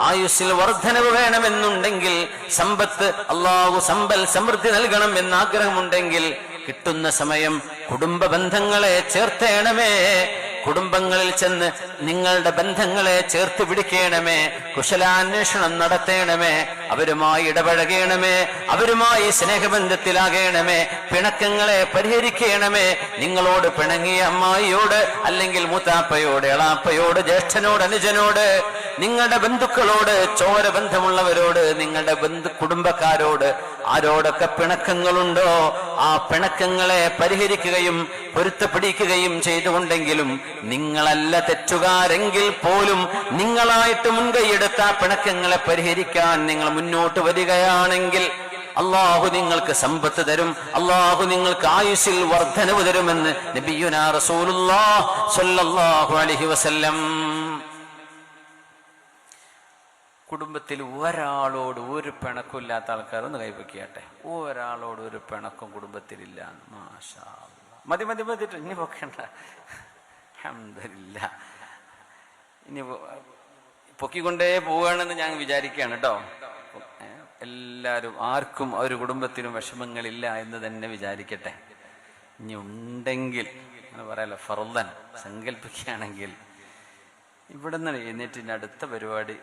ആയുസ്സിൽ വർധനവ് വേണമെന്നുണ്ടെങ്കിൽ സമ്പത്ത് അള്ളാഹു സമ്പൽ സമൃദ്ധി നൽകണം എന്നാഗ്രഹമുണ്ടെങ്കിൽ കിട്ടുന്ന സമയം കുടുംബ ബന്ധങ്ങളെ ചേർത്തേണമേ. കുടുംബങ്ങളിൽ ചെന്ന് നിങ്ങളുടെ ബന്ധങ്ങളെ ചേർത്ത് പിടിക്കണമേ. കുശലാന്വേഷണം നടത്തേണമേ. അവരുമായി ഇടപഴകണമേ. അവരുമായി സ്നേഹബന്ധത്തിലാകണമേ. പിണക്കങ്ങളെ പരിഹരിക്കണമേ. നിങ്ങളോട് പിണങ്ങിയ അമ്മായിയോട് അല്ലെങ്കിൽ മൂത്താപ്പയോട് എളാപ്പയോട് ജ്യേഷ്ഠനോട് അനുജനോട് നിങ്ങളുടെ ബന്ധുക്കളോട് ചോര ബന്ധമുള്ളവരോട് നിങ്ങളുടെ ബന്ധു കുടുംബക്കാരോട് ആരോടൊക്കെ പിണക്കങ്ങളുണ്ടോ? ആ പിണക്കങ്ങളെ പരിഹരിക്കുകയും പൊരുത്തപ്പിടിക്കുകയും ചെയ്തുകൊണ്ടെങ്കിലും നിങ്ങളല്ല തെറ്റുകാരെങ്കിൽ പോലും നിങ്ങളായിട്ട് മുൻകൈയെടുത്ത പിണക്കങ്ങളെ പരിഹരിക്കാൻ നിങ്ങൾ മുന്നോട്ട് വരികയാണെങ്കിൽ അള്ളാഹു നിങ്ങൾക്ക് സമ്പത്ത് തരും അള്ളാഹു നിങ്ങൾക്ക് ആയുസിൽ വർധനവ് തരുമെന്ന് നബിയുനാ സ്വല്ലല്ലാഹു അലൈഹി വസല്ലം കുടുംബത്തിൽ ഒരാളോട് ഒരു പിണക്കും ഇല്ലാത്ത ആൾക്കാർ ഒന്ന് കൈവയ്ക്കട്ടെ. ഒരാളോട് ഒരു പിണക്കും കുടുംബത്തിലില്ല. മാഷാ. മതി മതി മതിട്ട് ഇനി പൊക്കണ്ട. അഹമ്മദില്ല ഇനി പൊക്കിക്കൊണ്ടേ പോവുകയാണെന്ന് ഞാൻ വിചാരിക്കുകയാണ് കേട്ടോ എല്ലാവരും ആർക്കും ഒരു കുടുംബത്തിനും വിഷമങ്ങളില്ല എന്ന് തന്നെ വിചാരിക്കട്ടെ. ഇനി ഉണ്ടെങ്കിൽ അങ്ങനെ പറയാലോ ഫർദൻ സങ്കല്പിക്കുകയാണെങ്കിൽ ഇവിടെ നിന്ന് എഴുന്നേറ്റിന്റെ അടുത്ത പരിപാടി